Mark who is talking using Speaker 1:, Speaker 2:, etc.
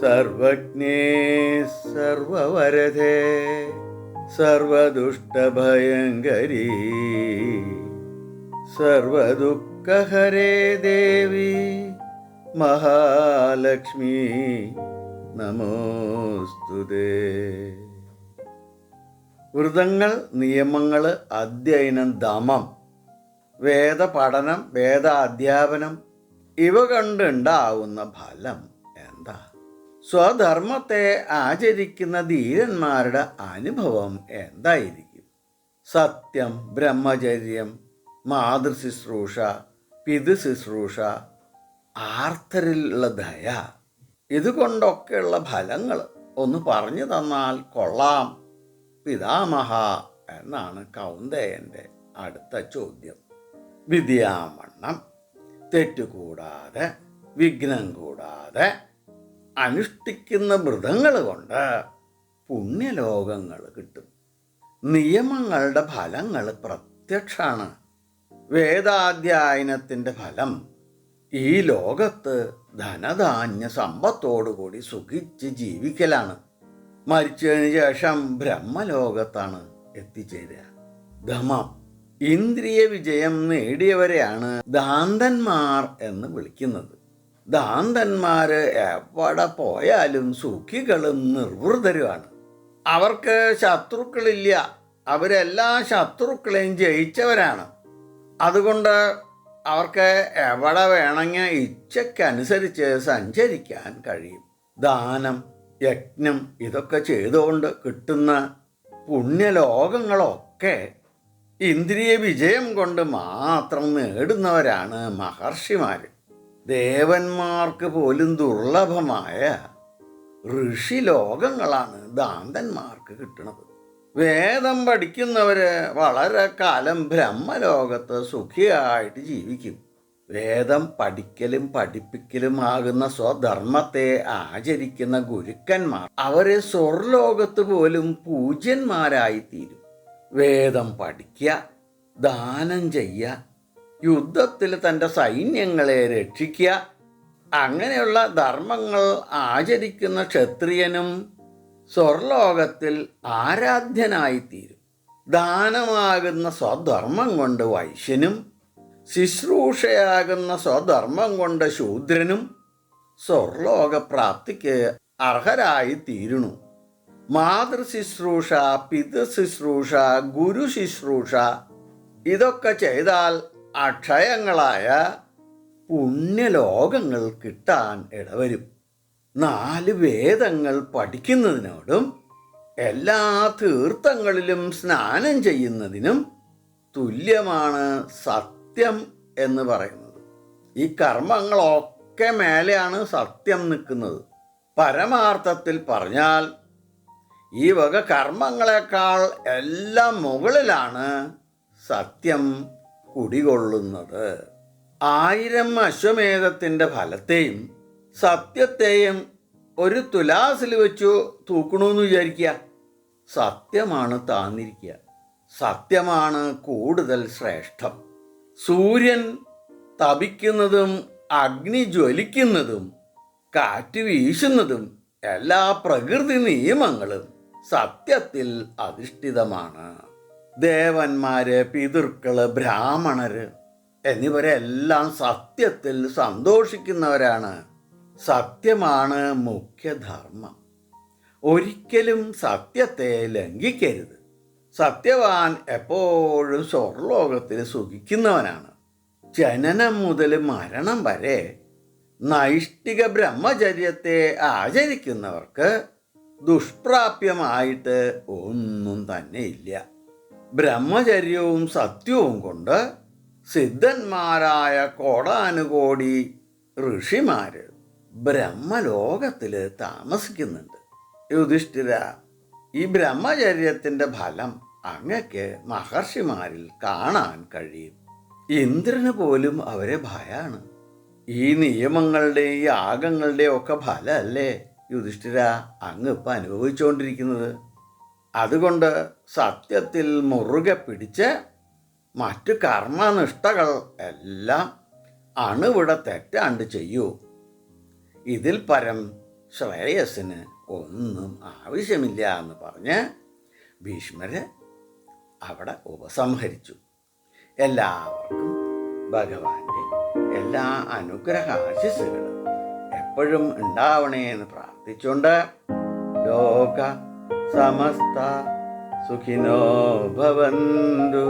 Speaker 1: सर्वज्ञे सर्ववरदे सर्वदुष्टभयङ्करी सर्वदुःखहरे देवी महालक्ष्मी नमोऽस्तु दे വ്രതങ്ങൾ നിയമങ്ങൾ അധ്യയനം ദമം വേദപഠനം വേദാധ്യാപനം ഇവ കണ്ടുണ്ടാവുന്ന ഫലം എന്താ? സ്വധർമ്മത്തെ ആചരിക്കുന്ന ധീരന്മാരുടെ അനുഭവം എന്തായിരിക്കും? സത്യം ബ്രഹ്മചര്യം മാതൃശുശ്രൂഷ പിതൃശുശ്രൂഷ ആർത്തരിലുള്ള ദയ ഇതുകൊണ്ടൊക്കെയുള്ള ഫലങ്ങൾ ഒന്ന് പറഞ്ഞു തന്നാൽ കൊള്ളാം. പിതാമഹ എന്നാണ് കൗന്ദയന്റെ അടുത്ത ചോദ്യം. വിദ്യാമണ്ണം തെറ്റുകൂടാതെ വിഘ്നം കൂടാതെ അനുഷ്ഠിക്കുന്ന മൃതങ്ങൾ കൊണ്ട് പുണ്യലോകങ്ങൾ കിട്ടും. നിയമങ്ങളുടെ ഫലങ്ങൾ പ്രത്യക്ഷാണ്. വേദാധ്യായനത്തിന്റെ ഫലം ഈ ലോകത്ത് ധനധാന്യ സമ്പത്തോടുകൂടി സുഖിച്ച് ജീവിക്കലാണ്. മരിച്ചതിന് ശേഷം ബ്രഹ്മലോകത്താണ് എത്തിച്ചേരുക. ധമം ഇന്ദ്രിയ വിജയം നേടിയവരെയാണ് ദാന്തന്മാർ എന്ന് വിളിക്കുന്നത്. ദാന്തന്മാര് എവിടെ പോയാലും സുഖികളും നിർവൃതരുമാണ്. അവർക്ക് ശത്രുക്കളില്ല. അവരെല്ലാ ശത്രുക്കളെയും ജയിച്ചവരാണ്. അതുകൊണ്ട് അവർക്ക് എവിടെ വേണമെങ്കിൽ ഇച്ഛയ്ക്കനുസരിച്ച് സഞ്ചരിക്കാൻ കഴിയും. ദാനം യജ്ഞം ഇതൊക്കെ ചെയ്തുകൊണ്ട് കിട്ടുന്ന പുണ്യലോകങ്ങളൊക്കെ ഇന്ദ്രിയ വിജയം കൊണ്ട് മാത്രം നേടുന്നവരാണ് മഹർഷിമാർ ദേവന്മാർക്ക് പോലും ദുർലഭമായ ഋഷി ലോകങ്ങളാണ് ദാന്തന്മാർക്ക് കിട്ടുന്നത് വേദം പഠിക്കുന്നവര് വളരെ കാലം ബ്രഹ്മലോകത്ത് സുഖിയായിട്ട് ജീവിക്കും. വേദം പഠിക്കലും പഠിപ്പിക്കലും ആകുന്ന സ്വധർമ്മത്തെ ആചരിക്കുന്ന ഗുരുക്കന്മാർ അവരെ സ്വർലോകത്ത് പോലും പൂജ്യന്മാരായി തീരും വേദം പഠിക്കുക ദാനം ചെയ്യ യുദ്ധത്തിൽ തന്റെ സൈന്യങ്ങളെ രക്ഷിക്കുക അങ്ങനെയുള്ള ധർമ്മങ്ങൾ ആചരിക്കുന്ന ക്ഷത്രിയനും സ്വർലോകത്തിൽ ആരാധ്യനായിത്തീരും. ദാനമാകുന്ന സ്വധർമ്മം കൊണ്ട് വൈശ്യനും ശുശ്രൂഷയാകുന്ന സ്വധർമ്മം കൊണ്ട് ശൂദ്രനും സ്വർലോകപ്രാപ്തിക്ക് അർഹരായി തീരുന്നു. മാതൃശുശ്രൂഷ പിതൃശുശ്രൂഷ ഗുരു ശുശ്രൂഷ ഇതൊക്കെ ചെയ്താൽ അക്ഷയങ്ങളായ പുണ്യലോകങ്ങൾ കിട്ടാൻ ഇടവരും. നാല് വേദങ്ങൾ പഠിക്കുന്നതിനോടും എല്ലാ തീർത്ഥങ്ങളിലും സ്നാനം ചെയ്യുന്നതിനും തുല്യമാണ് സത്യം എന്ന് പറയുന്നത്. ഈ കർമ്മങ്ങളൊക്കെ മേലെയാണ് സത്യം നിൽക്കുന്നത്. പരമാർത്ഥത്തിൽ പറഞ്ഞാൽ ഈ വക കർമ്മങ്ങളെക്കാൾ എല്ലാം മുകളിലാണ് സത്യം കുടികൊള്ളുന്നത്. ആയിരം അശ്വമേധത്തിന്റെ ഫലത്തെയും സത്യത്തെയും ഒരു തുലാസിൽ വെച്ചു തൂക്കണമെന്ന് വിചാരിക്കുക. സത്യമാണ് താന്നിരിക്കുക. സത്യമാണ് കൂടുതൽ ശ്രേഷ്ഠം. സൂര്യൻ തപിക്കുന്നതും അഗ്നി ജ്വലിക്കുന്നതും കാറ്റ് വീശുന്നതും എല്ലാ പ്രകൃതി നിയമങ്ങളും സത്യത്തിൽ അധിഷ്ഠിതമാണ്. ദേവന്മാര് പിതൃക്കൾ ബ്രാഹ്മണര് എന്നിവരെല്ലാം സത്യത്തിൽ സന്തോഷിക്കുന്നവരാണ്. സത്യമാണ് മുഖ്യധർമ്മം. ഒരിക്കലും സത്യത്തെ ലംഘിക്കരുത്. സത്യവാൻ എപ്പോഴും സ്വർലോകത്തിൽ സുഖിക്കുന്നവനാണ്. ജനനം മുതൽ മരണം വരെ നൈഷ്ഠിക ബ്രഹ്മചര്യത്തെ ആചരിക്കുന്നവർക്ക് ദുഷ്പ്രാപ്യമായിട്ട് ഒന്നും തന്നെ ഇല്ല. ബ്രഹ്മചര്യവും സത്യവും കൊണ്ട് സിദ്ധന്മാരായ കോടാനുകോടി ഋഷിമാർ ബ്രഹ്മലോകത്തിൽ താമസിക്കുന്നുണ്ട്. യുധിഷ്ഠിര ഈ ബ്രഹ്മചര്യത്തിന്റെ ഫലം അങ്ങക്ക് മഹർഷിമാരിൽ കാണാൻ കഴിയും. ഇന്ദ്രന് പോലും അവരെ ഭയാണ്. ഈ നിയമങ്ങളുടെ ഈ ആഗങ്ങളുടെ ഒക്കെ ഫലമല്ലേ യുധിഷ്ഠിര അങ്ങ് ഇപ്പം അനുഭവിച്ചുകൊണ്ടിരിക്കുന്നത് അതുകൊണ്ട് സത്യത്തിൽ മുറുകെ പിടിച്ച് മറ്റു കർമ്മനിഷ്ഠകൾ എല്ലാം അണുവിട തെറ്റാണ്ട് ചെയ്യൂ. ഇതിൽ പരം ശ്രേയസ്സിന് ഒന്നും ആവശ്യമില്ല എന്ന് പറഞ്ഞ് ഭീഷ്മര് അവിടെ ഉപസംഹരിച്ചു. എല്ലാവർക്കും ഭഗവാന്റെ എല്ലാ അനുഗ്രഹ ആശിസ്സുകളും എപ്പോഴും ഉണ്ടാവണേ എന്ന് പ്രാർത്ഥിച്ചുകൊണ്ട് ലോക സമസ്ത സുഖിനോ ഭവന്തു.